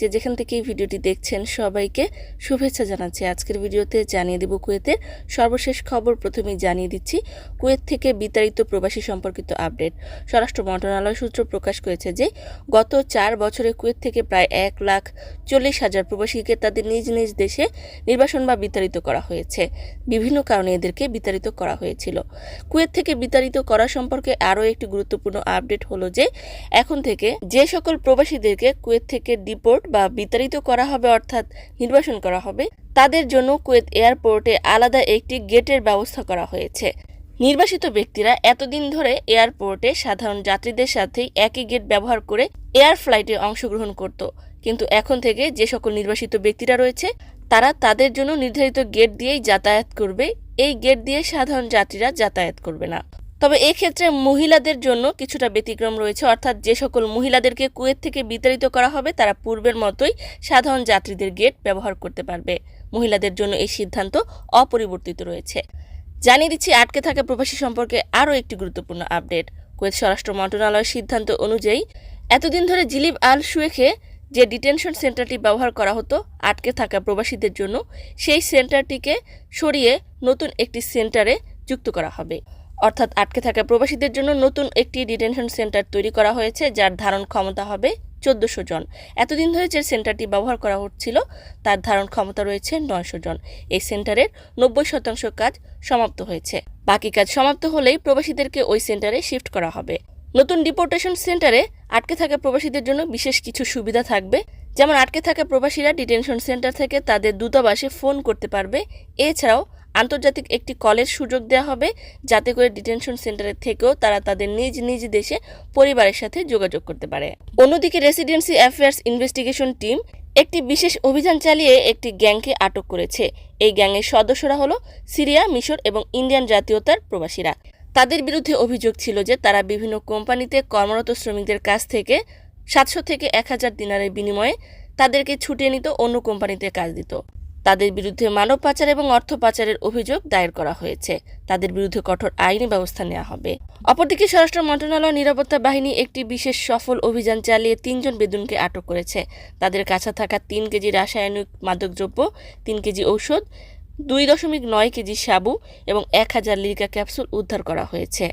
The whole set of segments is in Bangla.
যে যেখান থেকে এই ভিডিওটি দেখছেন সবাইকে শুভেচ্ছা জানাচ্ছি। আজকের ভিডিওতে জানিয়ে দেব কুয়েতের সর্বশেষ খবর প্রথমেই জানিয়ে দিচ্ছি, কুয়েত থেকে বিতাড়িত প্রবাসী সম্পর্কিত আপডেট। স্বরাষ্ট্র মন্ত্রণালয় সূত্র প্রকাশ করেছে যে, গত চার বছরে কুয়েত থেকে প্রায় এক লাখ চল্লিশ হাজার প্রবাসীকে তাদের নিজ নিজ দেশে নির্বাসন বা বিতাড়িত করা হয়েছে। বিভিন্ন কারণে এদেরকে বিতাড়িত করা হয়েছিল। কুয়েত থেকে বিতাড়িত করা সম্পর্কে আরও একটি গুরুত্বপূর্ণ আপডেট হলো যে, এখন থেকে যে সকল প্রবাসীদেরকে কুয়েত থেকে ডিপোর্ট বা বিতাড়িত করা হবে, অর্থাৎ নির্বাসন করা হবে, তাদের জন্য কুয়েত এয়ারপোর্টে আলাদা একটি গেটের ব্যবস্থা করা হয়েছে। নির্বাসিত ব্যক্তিরা এতদিন ধরে এয়ারপোর্টে সাধারণ যাত্রীদের সাথেই একই গেট ব্যবহার করে এয়ার ফ্লাইটে অংশগ্রহণ করত। কিন্তু এখন থেকে যে সকল নির্বাসিত ব্যক্তিরা রয়েছে, তারা তাদের জন্য নির্ধারিত গেট দিয়েই যাতায়াত করবে। এই গেট দিয়ে সাধারণ যাত্রীরা যাতায়াত করবে না। তবে এক্ষেত্রে মহিলাদের জন্য কিছুটা ব্যতিক্রম রয়েছে। অর্থাৎ যে সকল মহিলাদেরকে কুয়েত থেকে বিতাড়িত করা হবে, তারা পূর্বের মতোই সাধারণ যাত্রীদের গেট ব্যবহার করতে পারবে। মহিলাদের জন্য এই সিদ্ধান্ত অপরিবর্তিত রয়েছে। জানিয়ে দিচ্ছি, আটকে থাকা প্রবাসী সম্পর্কে আরও একটি গুরুত্বপূর্ণ আপডেট। কুয়েত স্বরাষ্ট্র মন্ত্রণালয়ের সিদ্ধান্ত অনুযায়ী এতদিন ধরে জিলিব আল সুয়েখে যে ডিটেনশন সেন্টারটি ব্যবহার করা হতো, আটকে থাকা প্রবাসীদের জন্য সেই সেন্টারটিকে সরিয়ে নতুন একটি সেন্টারে যুক্ত করা হবে। অর্থাৎ আটকে থাকা প্রবাসীদের জন্য নতুন একটি ডিটেনশন সেন্টার তৈরি করা হয়েছে, যার ধারণ ক্ষমতা হবে চোদ্দোশো জন। এতদিন ধরে যে সেন্টারটি ব্যবহার করা হচ্ছিল, তার ধারণ ক্ষমতা রয়েছে নয়শো জন। এই সেন্টারের নব্বই শতাংশ কাজ সমাপ্ত হয়েছে। বাকি কাজ সমাপ্ত হলেই প্রবাসীদেরকে ওই সেন্টারে শিফট করা হবে। নতুন ডিপোর্টেশন সেন্টারে আটকে থাকা প্রবাসীদের জন্য বিশেষ কিছু সুবিধা থাকবে, যেমন আটকে থাকা প্রবাসীরা ডিটেনশন সেন্টার থেকে তাদের দূতাবাসে ফোন করতে পারবে। এছাড়াও আন্তর্জাতিক একটি কলের সুযোগ দেওয়া হবে যাতে করে ডিটেনশন সেন্টারের থেকেও তারা তাদের নিজ নিজ দেশে পরিবারের সাথে যোগাযোগ করতে পারে। অন্যদিকে রেসিডেন্সি অ্যাফেয়ার্স ইনভেস্টিগেশন টিম একটি বিশেষ অভিযান চালিয়ে একটি গ্যাংকে আটক করেছে। এই গ্যাংয়ের সদস্যরা হলো সিরিয়া, মিশর এবং ইন্ডিয়ান জাতীয়তার প্রবাসীরা। তাদের বিরুদ্ধে অভিযোগ ছিল যে তারা বিভিন্ন কোম্পানিতে কর্মরত শ্রমিকদের কাছ থেকে সাতশো থেকে এক হাজার দিনারের বিনিময়ে তাদেরকে ছুটিয়ে নিত, অন্য কোম্পানিতে কাজ দিত। তাদের বিরুদ্ধে মানব পাচার এবং অর্থ পাচারের অভিযোগ দায়ের করা হয়েছে। তাদের বিরুদ্ধে কঠোর আইনি ব্যবস্থা নেওয়া হবে। অপরদিকে স্বরাষ্ট্র মন্ত্রণালয় নিরাপত্তা বাহিনী একটি বিশেষ সফল অভিযান চালিয়ে তিনজন বেদুনকে আটক করেছে। তাদের কাছে থাকা তিন কেজি রাসায়নিক মাদকদ্রব্য, তিন কেজি ঔষধ, দুই দশমিক নয় কেজি সাবু এবং এক হাজার লিরিকা ক্যাপসুল উদ্ধার করা হয়েছে।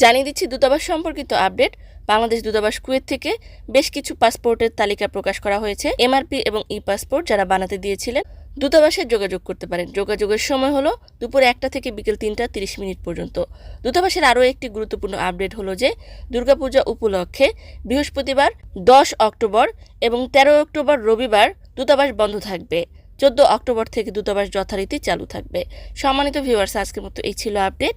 জানিয়ে দিচ্ছি দূতাবাস সম্পর্কিত আপডেট। বাংলাদেশ দূতাবাস কুয়েত থেকে বেশ কিছু পাসপোর্টের তালিকা প্রকাশ করা হয়েছে। এমআরপি এবং ই পাসপোর্ট যারা বানাতে দিয়েছিলেন দূতাবাসে যোগাযোগ করতে পারেন। যোগাযোগের সময় হলো দুপুর একটা থেকে বিকেল তিনটা তিরিশ মিনিট পর্যন্ত। দূতাবাসের আরও একটি গুরুত্বপূর্ণ আপডেট হলো যে, দুর্গাপূজা উপলক্ষে বৃহস্পতিবার দশ অক্টোবর এবং তেরো অক্টোবর রবিবার দূতাবাস বন্ধ থাকবে। চোদ্দ অক্টোবর থেকে দূতাবাস যথারীতি চালু থাকবে। সম্মানিত ভিউয়ার্স, আজকের মতো এই ছিল আপডেট।